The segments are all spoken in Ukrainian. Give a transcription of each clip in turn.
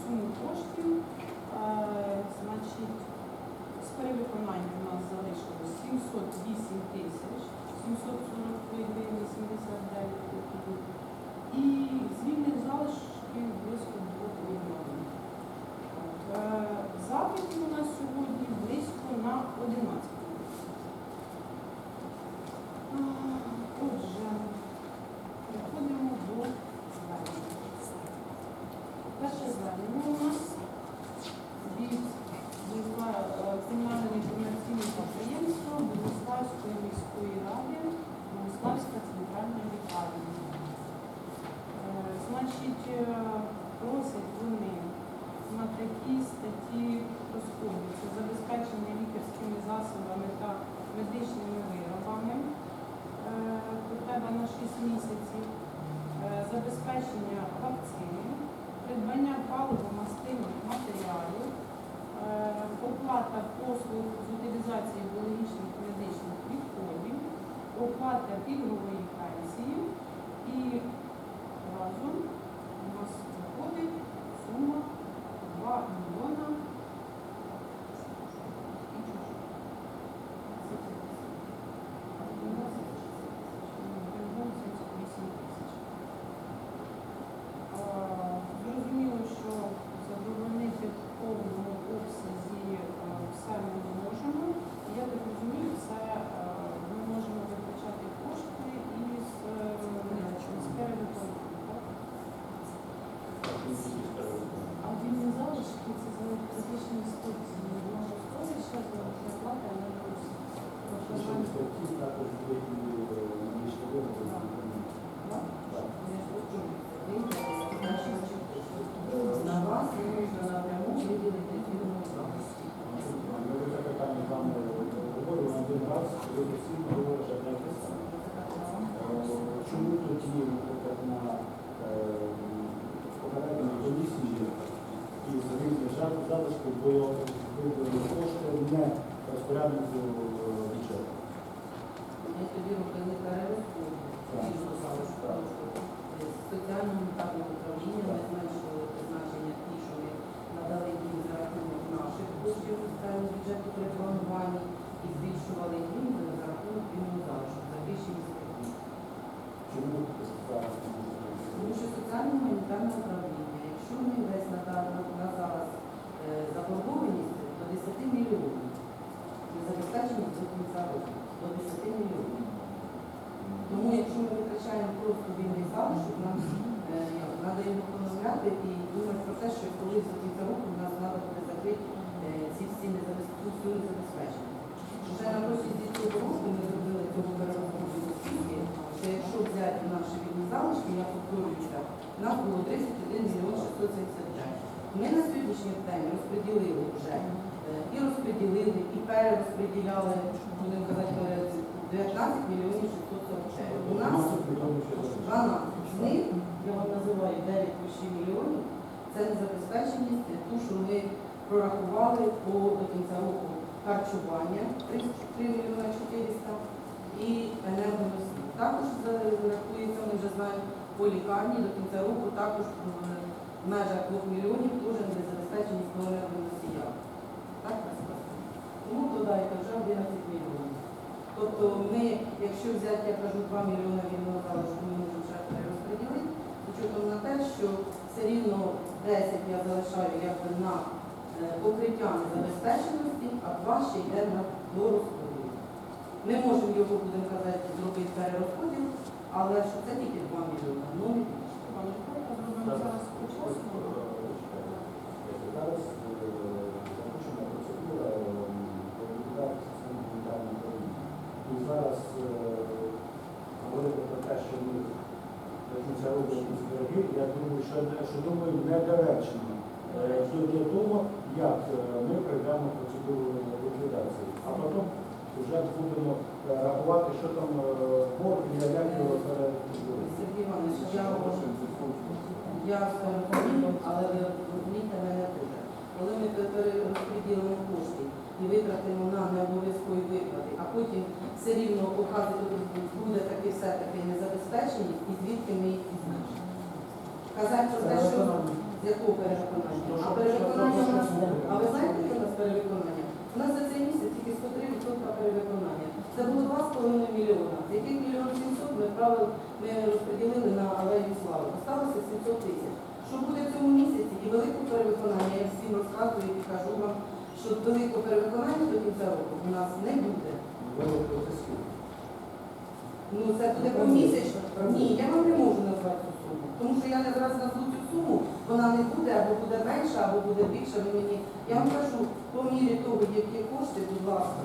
суму коштів. Е, Значить, з перевиконання у нас залишилось 708 тисяч 743 гривні 79 копійок. І звільних залишків близько 2 мільйонів. Е, Запитів у нас сьогодні близько на 11. Було виділені кошти не розпоряднику бюджету? Фільму залишку. Спеціальному управління ми зменшили призначення ті, що ми надали їм за рахунок наших коштів соціального бюджету при плануванні і збільшували їм за рахунок фільму залишку за. Чому Тому що соціальне гуманітарне управління, якщо ми десь на, на, на зараз е, заборгованість до 10 мільйонів, і забезпечення до кінця року до 10 мільйонів. Тому якщо ми витрачаємо просто вільний залишок, нам е, як, треба його поновляти і думати про те, що колись до кінця року нам треба буде закрити е, ці всі незабезпечені забезпечення. Вже на протязі цього року ми зробили цього перерозподілу скільки, що якщо взяти наші вільні залишки, я повторююся, у нас було 31 мільйон 675. Ми на сьогоднішній день розподілили вже е, і розподілили, і перерозподіляли, будемо казати, е, 19 мільйонів 644. У нас 12 з них, я вам називаю 9 почти мільйонів, це незабезпеченість, ту, що ми прорахували по до кінця року харчування 33 мільйона 400 і енергоносій. Також рахується, ми вже знаємо, по лікарні до кінця року також в межах 2 мільйонів теж незабезпеченість по енергоносіях. Так, Тому додайте вже 11 мільйонів. Тобто ми, якщо взяти, я кажу, 2 мільйони вільного залишку, ми можемо вже перерозподілити, чуток на те, що все рівно 10 я залишаю якби на е, покриття незабезпеченості, а 2 ще йде на розподілу. Ми можемо його, будемо казати, зробити перерозподіл, але що це тільки 2 мільйони. Ну, Зараз запущена процедура гуманітарної. І зараз е, говорити про те, що ми е, запущена процедура, е, кандидат що, що думаю, недоречно е, до, до того, як е, ми пройдемо процедуру ліквідації. А потім вже будемо е, рахувати, що там е, борг і як його перебудувати. Сергій Іванович, я, я розумію, але ви розумієте мене дуже. Коли ми перерозподілимо кошти і витратимо на необов'язкові виплати, а потім все рівно показувати буде таки все-таки незабезпеченість, і звідки ми їх візьмемо. Казати про те, що з якого перевиконання? А перевиконання у нас, а ви знаєте, яке у нас перевиконання? У нас за цей місяць тільки 103% перевиконання. Це було 2,5 мільйона. З яких мільйон 700 ми правил, ми розподілили на алею слави. Осталося 700 тисяч. Що буде в цьому місяці і велике перевиконання, я всім розказую і кажу вам, що великого перевиконання до кінця року у нас не буде. Ну, це буде помісячно. Ні, я вам не можу назвати цю суму. Тому що я не зараз назву цю суму, вона не буде, або буде менша, або буде більша. Ви мені. Я вам кажу, по мірі того, які кошти, будь ласка.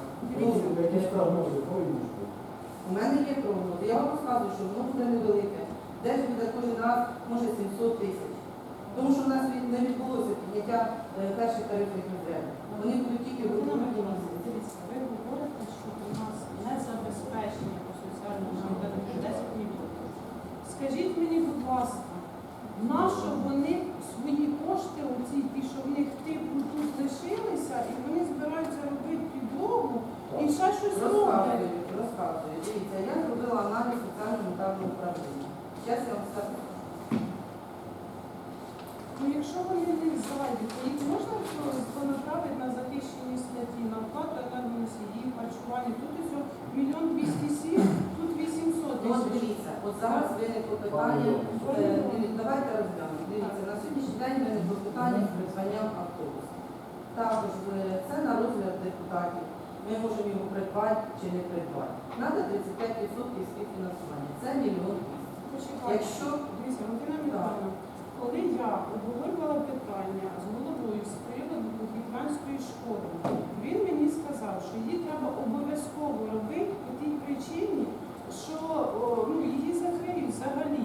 Якісь прогнози бути. У мене є прогнози. Я вам розказую, що воно буде невелике. Десь буде кожен раз, може 700 тисяч. Тому що в нас не відбулося підняття е, перших тарифних резервів. Вони будуть тільки в Володимир другому Іванович, місяці. дивіться, ви говорите, що у нас не забезпечення по соціальному житловому 10 мільйонів. Скажіть мені, будь ласка, на що вони свої кошти, оці ті, що в них типу тут лишилися, і вони збираються робити підлогу і ще щось роблять? Розказую, розказую. Дивіться, я зробила аналіз соціально-монтажного управління. Зараз я вам скажу. Ну, якщо вони не зайдуть, то їх можна понаправити на захищені статті, на оплату енергоносіїв, харчування. Тут ось мільйон двісті сім, тут 800 Ну, тисяч. От зараз виникло питання, е, давайте розглянемо. Дивіться, на сьогоднішній день виникло питання з придбанням автобусу. Також е, це на розгляд депутатів. Ми можемо його придбати чи не придбати. Надо 35% співфінансування. Це мільйон. Якщо Дивіться, коли я обговорювала питання з головою з приводу Бухівнанської школи, він мені сказав, що її треба обов'язково робити по тій причині, що о, ну, її закриють взагалі.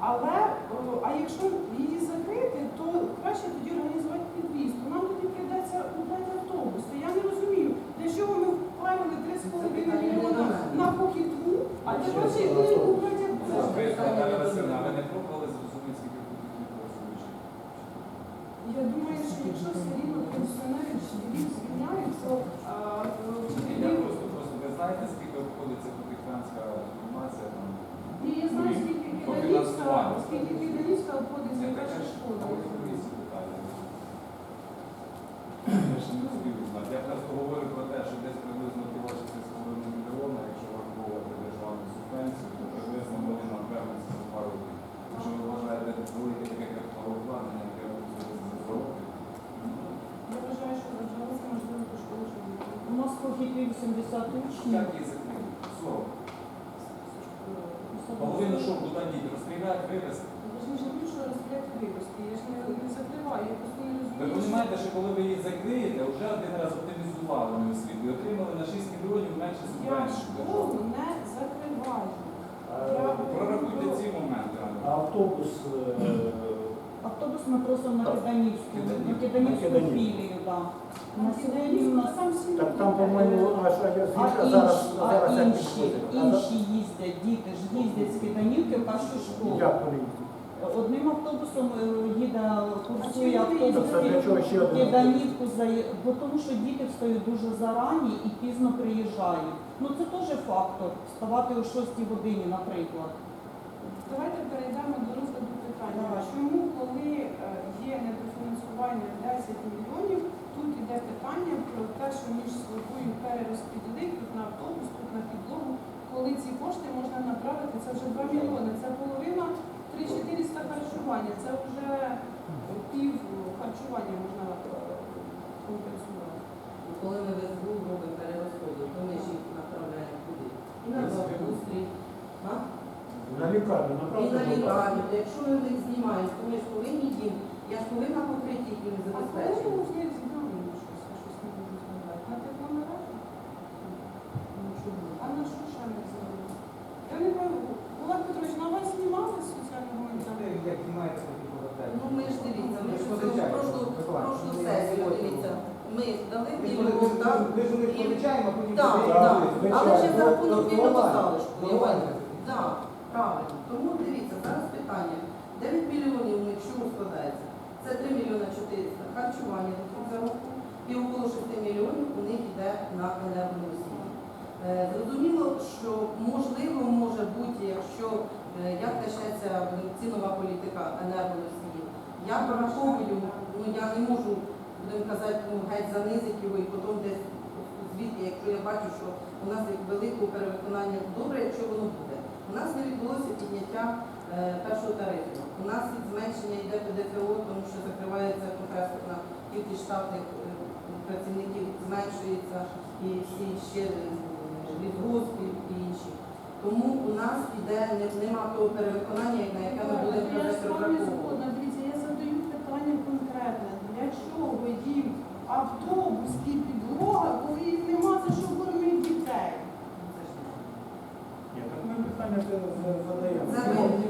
Але о, а якщо її закрити, то краще тоді організувати підвіз. То нам тоді прийдеться купити автобус. То я не розумію, для чого ми вправили 3,5 мільйона на похідку, а для того, щоб не купити автобус. Ви не пробували зрозуміти, скільки? Я думаю, що якщо все рівно пенсіонери вчителів звільняють, то а, Я просто, просто ви знаєте, скільки обходиться капітанська інформація там? Ні, я знаю, скільки По Обходить перша школа. Я ще не встиг знати. Я просто говорю про те, що десь приблизно півочі 3,5 мільйона, якщо враховувати державну субвенцію, то приблизно вони нам певниться за пару років. Якщо ви вважаєте велике таке капіталовкладення, яке робиться за два роки, Я вважаю, що за можливо по школу У нас похід 80 учнів. як її закрили? 40. Половину що будуть діти вивезти? Ж не жалію, що розп'ять вивезти, я ж не, не закриваю, я просто не Ви розумію. розумієте, що коли ви її закриєте, вже один раз оптимізували вони освіту і отримали на 6 мільйонів менше Я субвенцій. школу не закриваю. А, Прорахуйте ці моменти. а автобус е, Автобус ми просимо на Киданівську, на Киданівську. На філію, так. На сьогодні у нас там так там, по-моєму, а що я а зараз, інші, зараз а як інші, підходить? А інші їздять, діти ж їздять з Киданівки в першу школу. Як вони їздять? Одним автобусом е, їде, курсує А чому автобус Киданівку, за- бо тому що діти встають дуже зарані і пізно приїжджають. Ну це теж фактор, вставати о 6 годині, наприклад. Давайте перейдемо до розгляду питання. Давай. Чому, коли е, є недофінансування 10 мільйонів, тут іде питання про те, що між собою перерозподілити тут на автобус, тут на підлогу, коли ці кошти можна направити, це вже 2 мільйони, це половина 3400 харчування, це вже пів харчування можна е, компенсувати. коли ми ВСБУ робимо перерозподіл, то ми ж їх направляємо куди? І на благоустрій. На лікарню, І на лікарню. Якщо ми них знімаємо, то ми ж повинні їм, я ж повинна покрити їхнє А коли забезпечення. ви вже зібрали щось, я щось не можу згадати? На тепломережі? А на що ще не зробили? Я не пам'ятаю. Олег Петрович, на вас знімали з соціального Знаєте, монітора? як знімається такі ми дали Ми ж мільйон, коли- так? Ми ж у них І- а потім Так, так. Але ще за рахунок Ну, вільного залишку. Так, правильно. Тому дивіться, зараз питання. 9 мільйонів у них чому складається? Це 3 мільйони 400 харчування до кінця року і около 6 мільйонів у них йде на енергоносії. Е, Зрозуміло, що можливо може бути, якщо е, як почнеться цінова політика енергоносії. Я пораховую, ну я не можу, будемо казати, ну геть занизити його і потім десь звідки, якщо я бачу, що у нас велике перевиконання добре, якщо воно буде. У нас не відбулося підняття е, першого тарифу. У нас від зменшення йде ПДФО, тому що закривається контрактна кількість штатних е, працівників, зменшується і всі ще відгрузки і інші. Тому у нас іде нема того перевиконання, на яке ми будемо Я казати розраховувати. згодна. Дивіться, я задаю питання чого їм автобус і підлога, коли їм нема за що кормити дітей? Ні, так ми питання це задаємо.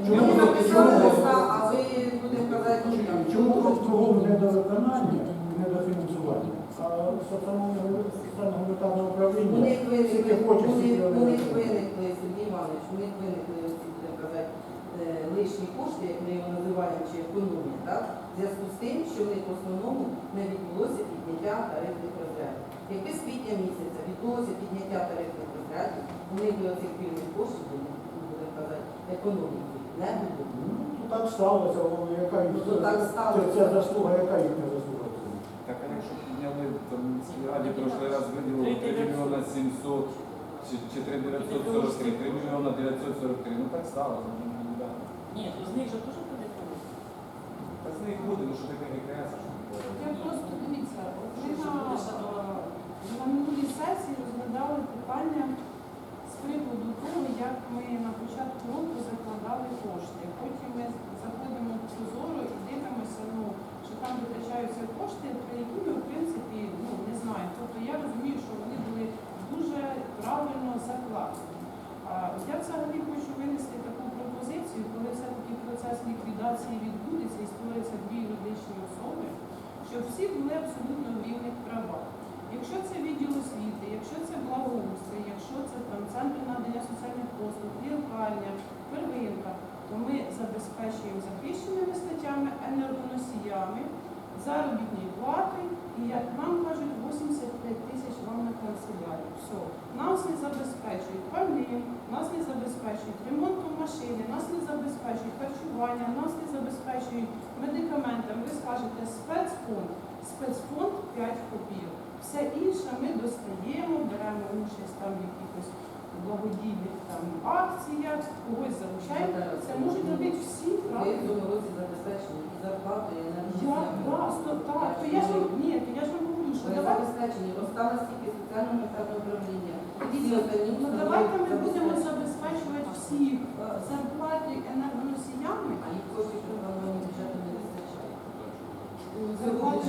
Чому- ви написали листа, а ви будемо казати, там, Чому в кругом недовиконання і недофінансування? А соціального гуманітарного У управління них виникли, хоче Сергій Іванович, у них виникли, будемо казати, е, лишні кошти, як ми його називаємо, чи економія, так? В зв'язку з тим, що в них в основному не відбулося підняття тарифних розрядів. Якби з квітня місяця відбулося підняття тарифних розрядів, у них би оцих вільних коштів, будемо казати, економіки не було. Ну, так сталося, воно яка їх Ну, так сталося. Це, заслуга, яка їхня заслуга? Так, а якщо підняли, там в міській раді прошлий раз виділили 3 мільйона 700, чи, чи 3 943, 3 мільйона 943, ну так стало. да. Ні, з них же теж з них буде, що таке таке? Я просто дивіться, ми на, минулій сесії розглядали питання з приводу того, як ми на початку року закладали кошти. Потім ми заходимо в прозоро і дивимося, ну, що там витрачаються кошти, про які ми, в принципі, ну, не знаємо. Тобто я розумію, що вони були дуже правильно закладені. Я взагалі хочу винести таку пропозицію, коли все-таки процес ліквідації відбудеться і створиться дві юридичні особи, щоб всі були абсолютно в рівних правах. Якщо це відділ освіти, якщо це благоустрій, якщо це там центр надання соціальних послуг, лікарня, первинка, то ми забезпечуємо захищеними статтями, енергоносіями, заробітною платою і, як нам кажуть, 85 тисяч вам на канцелярію. Все. Нас не забезпечують пальним, нас не забезпечують ремонтом машини, нас не забезпечують харчування, нас не забезпечують медикаментами. Ви скажете спецфонд, спецфонд 5 копійок. Все інше ми достаємо, беремо участь там в там акціях, когось залучаємо. Це можуть робити всі Ви в цьому році забезпечені і зарплатою, і Я так, то я ж вам ні, то я ж вам говорю, що Ви давайте. забезпечені, осталось тільки соціальне гуманітарне управління. Всі остальні Ну установи давайте ми будемо забезпечені. забезпечувати всіх е, зарплатою енергоносіями. А їх коштів плануванні бюджету не вистачає. Зарплатою.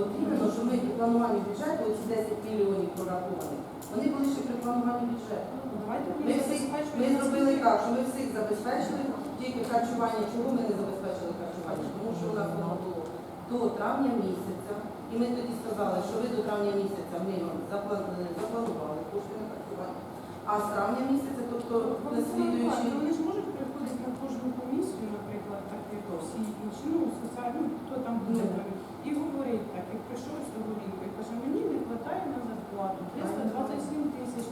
От іменно, що ми при плануванні бюджету, оці 10 мільйонів прораховані, вони були ще при плануванні бюджету. Ну, Ми ми всіх, ми зробили так, що ми всіх забезпечили, тільки харчування. Чого ми не забезпечили харчування? Тому що у нас воно було до травня місяця. І ми тоді сказали, що ви до травня місяця ми вам запланували кошти на харчування. А з травня місяця, тобто на слідуючий Вони ж можуть приходити на кожну комісію, наприклад, так інші, ну, ну, хто там буде, Ну. і говорить так, як прийшов з того і каже, мені не вистачає на зарплату, 327 тисяч.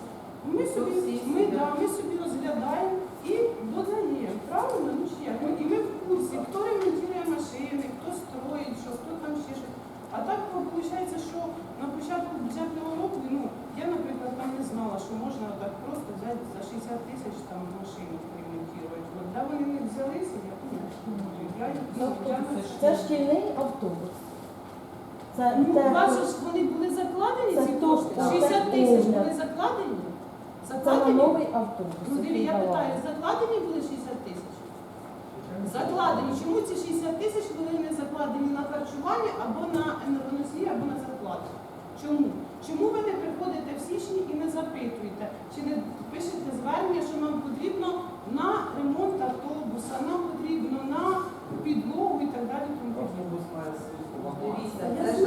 Ми собі, ми, да, да. ми собо розглядаємо і додаємо. Правильно? Ну чи як? Ну, І ми в курсі, хто ремонтує машини, хто строїть, що, хто там ще щось. А так виходить, що на початку бюджетного року, ну, я, наприклад, там не знала, що можна так просто взяти за 60 тисяч там машину ремонтувати. От, де вони не взялися, я знаю. Я, ну, я Це шкільний автобус. Це Ну, те, бачиш, вони були закладені, ці кошти. Так, 60 тисяч були закладені? це на Закладені? новий автобус. Ну, диві, який я давали. питаю, закладені були 60 тисяч? Закладені. Чому ці 60 тисяч були не закладені на харчування або на енергоносії, або на зарплату? Чому? Чому ви не приходите в січні і не запитуєте? Чи не пишете звернення, що нам потрібно на ремонт автобуса, нам потрібно на підлогу і так далі? Тому подібне? Автобус має Дивіться, це ж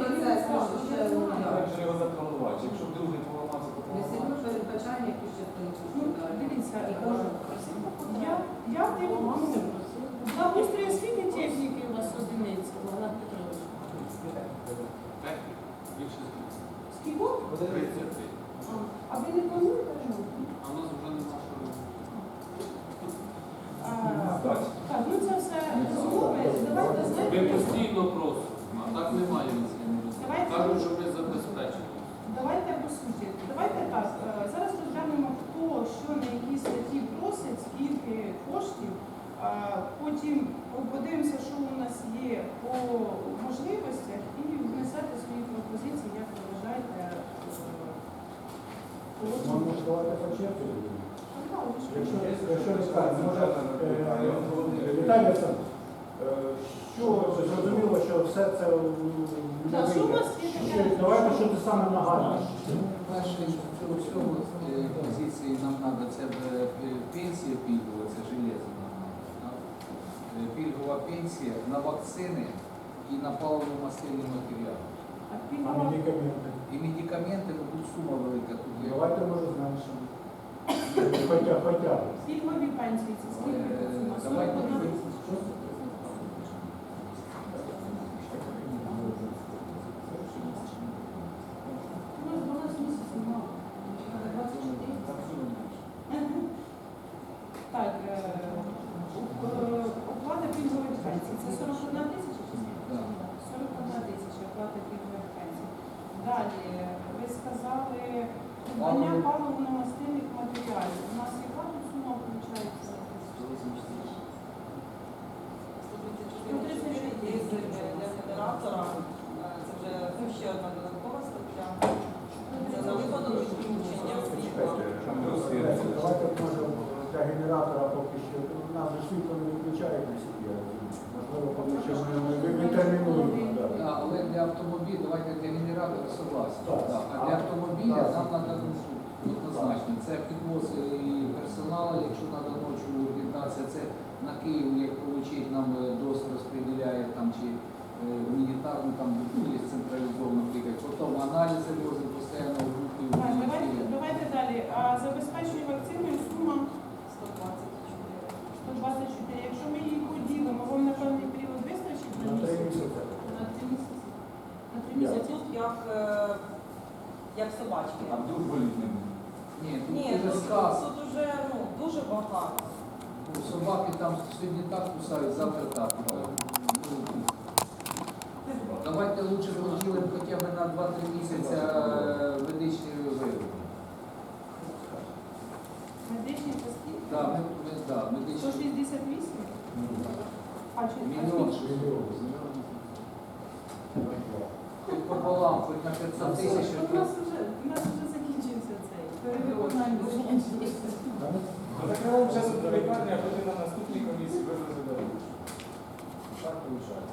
процес, можна ще раз говорити. Треба запланувати. Якщо другий поламався, у вас одиниці, Петрович. Техніка Скільки? А ви не плануєте? А у нас вже немає. Ми постійно просимо, а так немає на цьому. Давайте. Кажуть, що ми забезпечені. Давайте по суті. Давайте так. е, Зараз розглянемо, хто що на якій статті просить, скільки коштів. Потім подивимося, що у нас є по можливостях, і внесете свої пропозиції, як ви вважаєте. е, Можна давати по черзі. Якщо, не скажемо, може, е, Віталій Олександрович, е, що зрозуміло, що все це Так, що у вас є таке? Ще Давайте, що це саме нагадує. Перше, що е, позиції нам треба, це е, пенсія пільгова, це железо нам треба. Е, Пільгова пенсія на вакцини і на паливно-мастильні матеріали. А А медикаменти. І медикаменти, ну тут сума велика. Тут є. Давайте може зменшимо. Хоча, хоча б. Пільгові пенсії, це скільки Е? Давайте 41 тисяча? Ну, 12 місяців мало. Треба 24. Так, е, е, оплата пільгових пенсій. Це 41 тисяча чи ні? Так. 41 тисяча оплата пільгових пенсій. Далі, ви сказали, придбання паливно-мастильних матеріалів. У нас яка тут сума виходить? Дизель для генератора. Це вже ну, ще одна додаткова стаття. Це на відключення світла. Давайте може для генератора поки що. У нас же світло не виключають на сім'ї. Можливо, поки що ми. Да, але для автомобіля, давайте для генератора согласен. Так. Да. А для автомобіля Так. нам треба ну, однозначно. Це підвоз і персоналу, якщо треба ночі об'єднатися, це на Київ, як отримати нам е, ДОС розподіляє там чи е, гуманітарну, там є централізовано клікать. Потім аналізи возить постійно в групі. Так, давайте, давайте далі. А забезпечення вакциною сума 124. 124. Якщо ми її поділимо, вам на певний період вистачить на На три місяці. На три місяці. На три Я. місяці. Тут як, е, як собачки. А вдруг боліть не буде? Ні, тут Ні, вже тут, сказ. тут уже ну, дуже багато. У собаки там сьогодні так кусають, завтра так. Ну, Давайте лучше поділимо хоча б на 2-3 місяці е, медичні вироби. Медичні паски. Да, ми, ми, да, медичні. 168? А чи Мільйон. Пополам, хоч на 500 тисяч. У нас вже, у нас вже закінчився цей перевиконання. Закриваємо до лікарні, а потім на наступній комісії ви розглядаєте. Так виходить.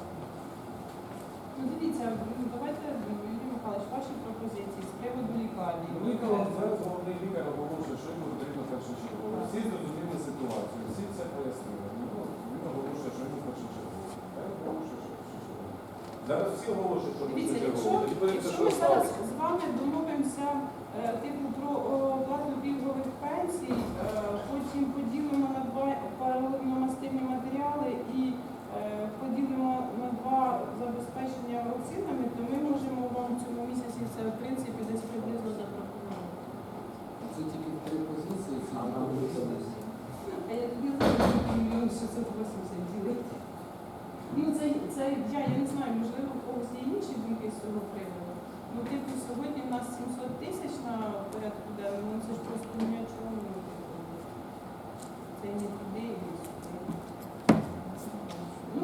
Ну дивіться, ну, давайте, ну, Юрій Михайлович, ваші пропозиції з приводу лікарні. Велика вам зараз головний лікар оголошує, що йому потрібно першочергово. Всі зрозуміли ситуацію, всі все пояснили. Ну, він оголошує, що йому першочергово. Я оголошую, що першочергово. Зараз всі оголошують, що Дивіться, якщо, якщо ми зараз з вами домовимося е, типу про оплату пільгових пенсій, е, потім поділимо на два паливно-мастильні матеріали і е, поділимо на два забезпечення вакцинами, то ми можемо вам в цьому місяці це в принципі десь приблизно запропонувати. Це тільки три позиції, А, нам буде. А я тобі знаю, мільйон 680 ділити. Ну це, це я, я не знаю, можливо, у когось є інші думки з цього приводу. Ну, типу, сьогодні в нас 700 тисяч на порядку денному, це ж просто ні о чому. ну, типу, Це і не туди, і не сюди. Ну,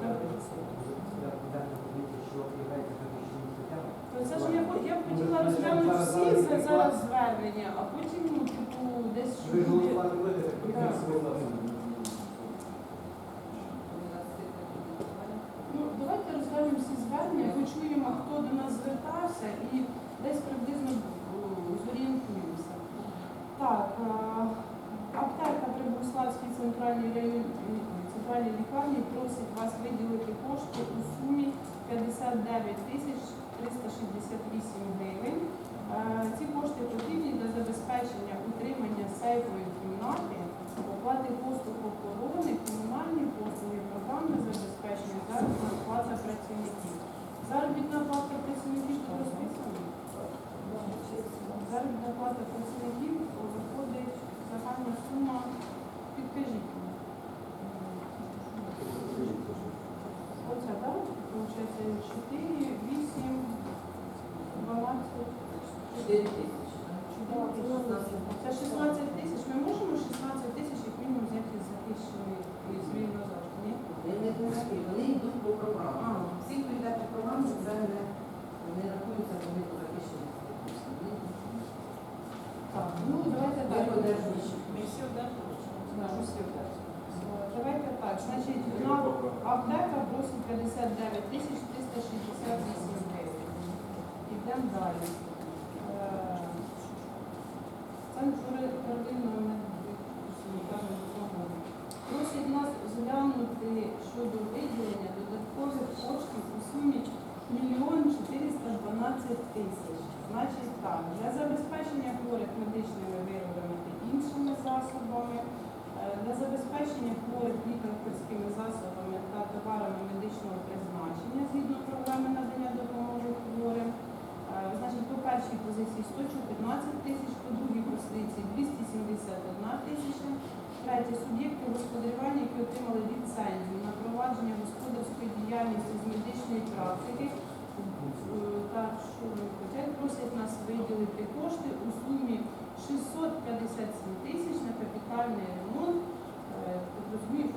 добре. То це ж я, б- я б хотіла розглянути всі це зараз звернення, а потім, ну, типу, десь щоб люди- Ну, давайте всі звернення, почуємо, хто до нас звертався і десь приблизно е, зорієнтуємося. Так, е, аптека при Богославській центральній район- центральній лікарні просить вас виділити кошти у сумі 59 тисяч 368 гривень. Е, Ці кошти потрібні для забезпечення утримання сейфової кімнати, оплати послуг охорони, комунальні послуги, програмне забезпечення, заробітна плата працівників. Заробітна плата працівників розписана? Заробітна плата працівників виходить загальна сума. Підкажіть мені. Оце, так? Получається 4, 8, 12. 4 тисячі.